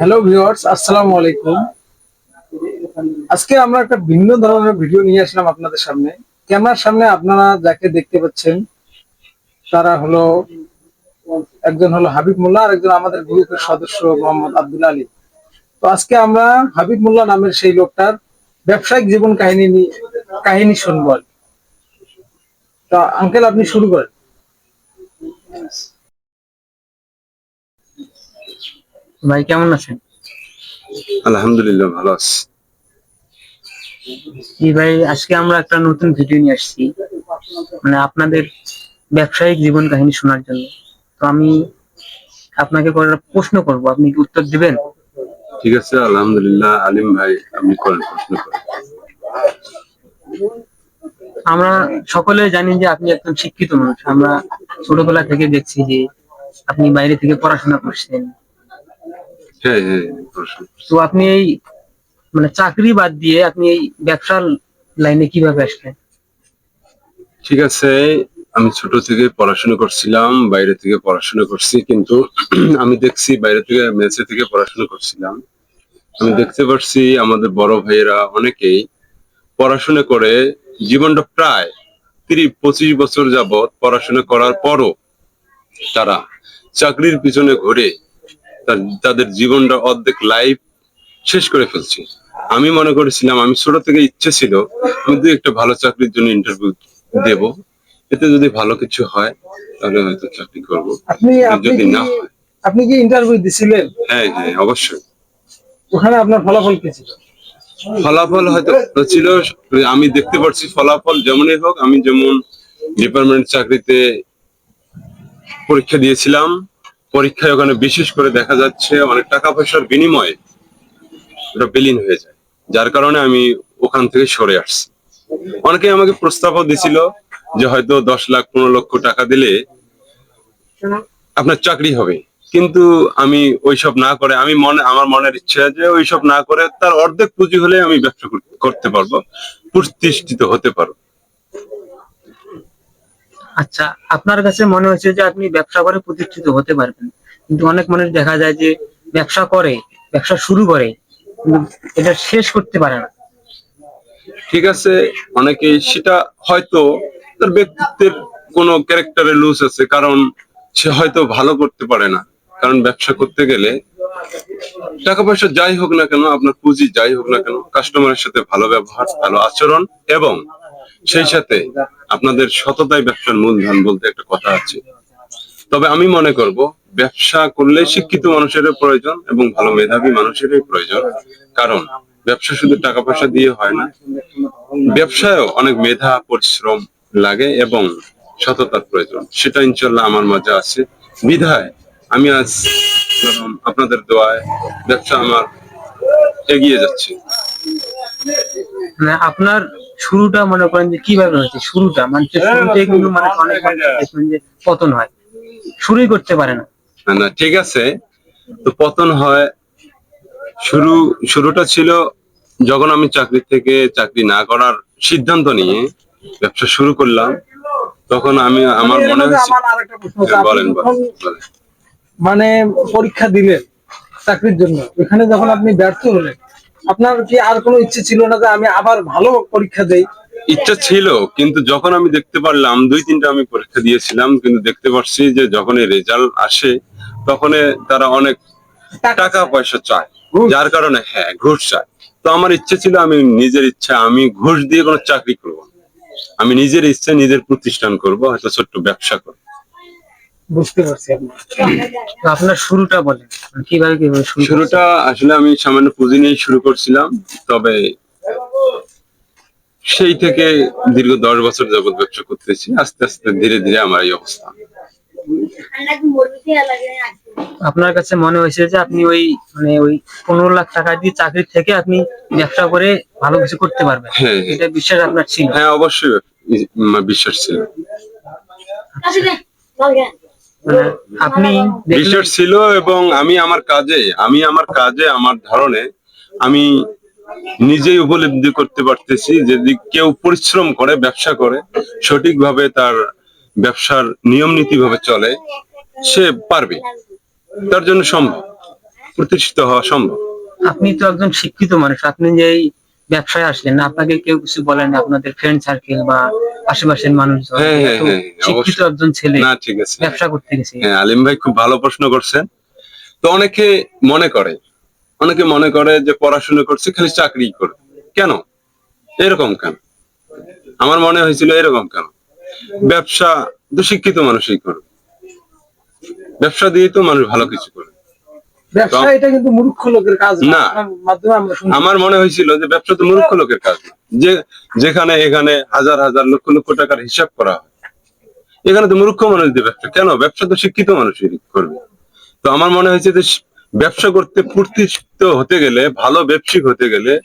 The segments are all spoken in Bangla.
হ্যালো ভিউয়ার্স আসসালামু আলাইকুম আজকে আমরা একটা ভিন্ন ধরনের ভিডিও নিয়ে আসলাম আপনাদের সামনে। ক্যামেরার সামনে আপনারা যাকে দেখতে পাচ্ছেন, তারা হলো একজন হলো হাবিব মোল্লা আর একজন আমাদের গ্রুপের সদস্য মোহাম্মদ আব্দুল আলী। তো আজকে আমরা হাবিব মোল্লা নামের সেই লোকটার ব্যবসায়িক জীবন কাহিনী কাহিনী শুনব তা আঙ্কেল আপনি শুরু করেন। ভাই কেমন আছেন? আলহামদুলিল্লাহ ভালো আছি। জি ভাই আজকে আমরা একটা নতুন ভিডিও নিয়ে আসছি। মানে আপনাদের ব্যবসায়িক জীবন কাহিনী শোনার জন্য। তো আমি আপনাকে কয়েকটা প্রশ্ন করব। আপনি কি উত্তর দিবেন? ঠিক আছে আলহামদুলিল্লাহ আলিম ভাই আপনি করেন প্রশ্ন করেন। আমরা সকলে জানি যে আপনি একজন শিক্ষিত মানুষ। আমরা ছোটবেলা থেকে দেখছি যে আপনি বাইরে থেকে পড়াশোনা করছেন। তো আপনি এই মানে চাকরি বাদ দিয়ে আপনি এই ব্যবসার লাইনে কীভাবে আসলেন? ঠিক আছে আমি ছোট থেকে পড়াশোনা করছিলাম বাইরে থেকে পড়াশোনা করছি কিন্তু আমি দেখছি বাইরে থেকে মেসে থেকে পড়াশোনা করছিলাম। আমি দেখতে পারছি আমাদের বড় ভাইয়েরা অনেকেই পড়াশোনা করে জীবনটা প্রায় তিরিশ পঁচিশ বছর যাবত পড়াশোনা করার পরও তারা চাকরির পিছনে ঘুরে তাদের জীবনটা অর্ধেক লাইফ শেষ করে ফেলছে। আমি মনে করেছিলাম আমি ছোট থেকে ইচ্ছে ছিল আমি দু একটা ভালো চাকরির জন্য ইন্টারভিউ দেব। এতে যদি ভালো কিছু হয় তাহলে হয়তো চাকরি করব। যদি না আপনি কি ইন্টারভিউ দিছিলেন? হ্যাঁ হ্যাঁ অবশ্যই। ওখানে আপনার ফলাফল কি ছিল? ফলাফল হয়তো ছিল আমি দেখতে পাচ্ছি ফলাফল যেমনই হোক আমি যেমন ডিপার্টমেন্ট চাকরিতে পরীক্ষা দিয়েছিলাম পরীক্ষায় ওখানে বিশেষ করে দেখা যাচ্ছে অনেক টাকা পয়সার বিনিময়ে ওটা বিলীন হয়ে যায়। যার কারণে আমি ওখান থেকে সরে আসছি। অনেকে আমাকে প্রস্তাবও দিছিল যে হয়তো দশ লাখ, পনেরো লক্ষ টাকা দিলে আপনার চাকরি হবে। কিন্তু আমি ওইসব না করে, আমি মনে, আমার মনের ইচ্ছা যে ওইসব না করে তার অর্ধেক পুঁজি হলে আমি ব্যবসা করতে পারব, প্রতিষ্ঠিত হতে পারব। আচ্ছা আপনার কাছে মনে হয়েছে যে আপনি ব্যবসা করে প্রতিষ্ঠিত হতে পারবেন। কিন্তু অনেক মানুষ দেখা যায় যে ব্যবসা করে, ব্যবসা শুরু করে এটা শেষ করতে পারে না। ঠিক আছে অনেকে সেটা হয়তো তার ব্যক্তিত্বের কোনো ক্যারেক্টারে লুজ আছে, কারণ সে হয়তো ভালো করতে পারে না। কারণ ব্যবসা করতে গেলে টাকা পয়সা যাই হোক না কেন, আপনার পুঁজি যাই হোক না কেন কাস্টমারের সাথে ভালো ব্যবহার, ভালো আচরণ এবং সেই সাথে আপনাদের সততাই ব্যবসার মূলধন বলতে একটা কথা আছে। তবে আমি মনে করব ব্যবসা করলে শিক্ষিত মানুষের প্রয়োজন এবং ভালো মেধাবী মানুষেরই প্রয়োজন। কারণ ব্যবসা শুধু টাকা পয়সা দিয়ে হয় না ব্যবসায়ও অনেক মেধা পরিশ্রম লাগে এবং সততার প্রয়োজন। সেটা ইনশাল্লাহ আমার মাঝে আছে। বিধায় আমি আজ আপনাদের দোয়ায় ব্যবসা আমার এগিয়ে যাচ্ছে মানে আপনার শুরুটা মনে করেন যে কীভাবে হয়েছে? শুরুটা? মানুষের শুরুতে কিন্তু মানুষ অনেক দেখবেন যে পতন হয়। শুরুই করতে পারে না। না, না ঠিক আছে। তো পতন হয়। শুরু শুরুটা ছিল যখন আমি চাকরি থেকে চাকরি না করার সিদ্ধান্ত নিয়ে ব্যবসা শুরু করলাম তখন আমি আমার মনে আছে, হ্যাঁ, বলেন। মানে পরীক্ষা দিলেন চাকরির জন্য এখানে যখন আপনি ব্যর্থ হলেন আপনার কি আর কোনো ইচ্ছে ছিল না যে আমি আবার ভালো পরীক্ষা দেই? ইচ্ছা ছিল কিন্তু যখন আমি দেখতে পারলাম দুই তিনটা আমি পরীক্ষা দিয়েছিলাম কিন্তু দেখতে পারছি যে যখন এই রেজাল্ট আসে তখন তারা অনেক টাকা পয়সা চায়। যার কারণে হ্যাঁ ঘুষ চায়। তো আমার ইচ্ছে ছিল আমি নিজের ইচ্ছা আমি ঘুষ দিয়ে কোনো চাকরি করব। আমি নিজের ইচ্ছে নিজের প্রতিষ্ঠান করব হয়তো ছোট্ট ব্যবসা করব। বুঝতে পারছি আপনি আপনার শুরুটা বলেন মানে কীভাবে কীভাবে শুরু শুরুটা আসলে আমি সামান্য পুঁজি নিয়ে শুরু করছিলাম তবে সেই থেকে দীর্ঘ দশ বছর যাবত ব্যবসা করতেছি আস্তে আস্তে ধীরে ধীরে আমার এই অবস্থা। আপনার কাছে মনে হয়েছে যে আপনি ওই মানে ওই পনেরো লাখ টাকা দিয়ে চাকরি থেকে আপনি ব্যবসা করে ভালো কিছু করতে পারবেন? হ্যাঁ এটা বিশ্বাস আপনার ছিল? হ্যাঁ অবশ্যই বিশ্বাস ছিল। মানে আপনি দেখলেন বিশ্বাস ছিল এবং আমি আমার কাজে আমি আমার কাজে আমার ধারণে আমি নিজেই উপলব্ধি করতে পারতেছি যদি কেউ পরিশ্রম করে ব্যবসা করে সঠিকভাবে তার ব্যবসার নিয়ম নীতি ভাবে চলে সে পারবে। তার জন্য সম্ভব প্রতিষ্ঠিত হওয়া সম্ভব। আপনি তো একজন শিক্ষিত মানুষ আপনি যে এই ব্যবসায় আসলেন না আপনাকে কেউ কিছু বলেন আপনাদের ফ্রেন্ড সার্কেল বা আশেপাশের মানুষ হ্যাঁ, হ্যাঁ, হ্যাঁ, শিক্ষিত একজন ছেলে না ঠিক আছে। ব্যবসা করতে গেছে। হ্যাঁ আলিম ভাই খুব ভালো প্রশ্ন করছেন। তো অনেকে মনে করে অনেকে মনে করে যে পড়াশোনা করছে খালি চাকরি করে। কেন? এরকম কেন? আমার মনে হয়েছিল এরকম কেন? ব্যবসা তো শিক্ষিত মানুষই করবে ব্যবসা দিয়ে তো মানুষ ভালো কিছু করে। ব্যবসা এটা কিন্তু মূর্খ লোকের কাজ না। মাধ্যমে আমরা আমার মনে হয়েছিল যে ব্যবসা তো মূর্খ লোকের কাজ। যে যেখানে এখানে হাজার হাজার লক্ষ লক্ষ টাকার হিসাব করা হয়। এখানে তো মূর্খ মানুষ দিয়ে ব্যবসা। কেন? ব্যবসা তো শিক্ষিত মানুষই করবে। তো আমার মনে হয়েছে যে ব্যবসা করতে প্রতিষ্ঠিত হতে গেলে ভালো ব্যবসায়িক হতে গেলে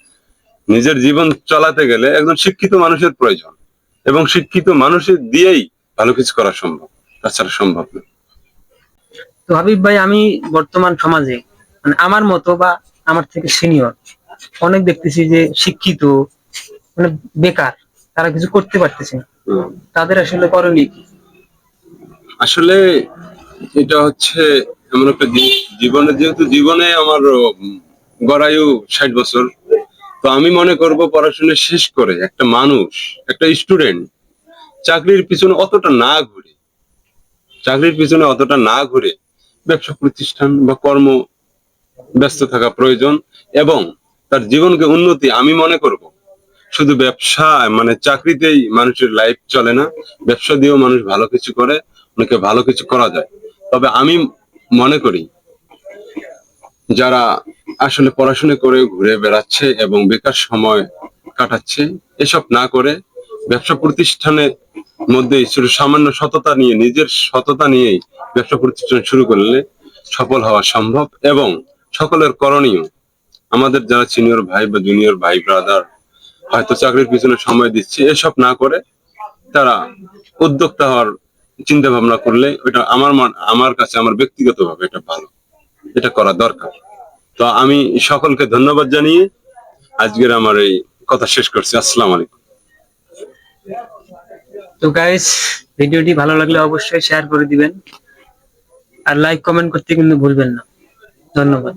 নিজের জীবন চালাতে গেলে একজন শিক্ষিত মানুষের প্রয়োজন। এবং শিক্ষিত মানুষের দিয়েই ভালো কিছু করা সম্ভব। তাছাড়া সম্ভব না। তো হাবিব ভাই আমি বর্তমান সমাজে মানে আমার মতো বা আমার থেকে সিনিয়র অনেক দেখতেছি যে শিক্ষিত মানে বেকার তারা কিছু করতে পারতেছে না। তাদের আসলে করণীয় কি? আসলে এটা হচ্ছে এমন একটা জীবনে যেহেতু জীবনে আমার গড়ায়ু ষাট বছর তো আমি মনে করব পড়াশোনা শেষ করে একটা মানুষ একটা স্টুডেন্ট চাকরির পিছনে অতটা না ঘুরে চাকরির পিছনে অতটা না ঘুরে ব্যবসা প্রতিষ্ঠান বা কর্ম ব্যস্ত থাকা প্রয়োজন এবং তার জীবনকে উন্নতি আমি মনে করব। শুধু ব্যবসা মানে চাকরিতেই মানুষের লাইফ চলে না, ব্যবসা দিয়েও মানুষ ভালো কিছু করে, অনেকে ভালো কিছু করা যায়। তবে আমি মনে করি, যারা আসলে পড়াশোনা করে ঘুরে বেড়াচ্ছে এবং বেকার সময় কাটাচ্ছে, এসব না করে ব্যবসা প্রতিষ্ঠানের মধ্যে সামান্য সততা নিয়ে, নিজের সততা নিয়েই ব্যবসা প্রতিষ্ঠান শুরু করলে সফল হওয়া সম্ভব এবং সকলের করণীয়। আমাদের যারা সিনিয়র ভাই বা জুনিয়র ভাই ব্রাদার হয়তো চাকরির পিছনে সময় দিচ্ছে, এসব না করে তারা উদ্যোক্তা হওয়ার চিন্তা ভাবনা করলে ওটা আমার আমার কাছে, আমার ব্যক্তিগতভাবে এটা ভালো। এটা করা দরকার। তো আমি সকলকে ধন্যবাদ জানিয়ে আজকের আমার এই কথা শেষ করছি। আসসালাম আলাইকুম। তো গাইস ভিডিওটি ভালো লাগলে অবশ্যই শেয়ার করে দিবেন। আর লাইক কমেন্ট করতে কিন্তু ভুলবেন না। ধন্যবাদ।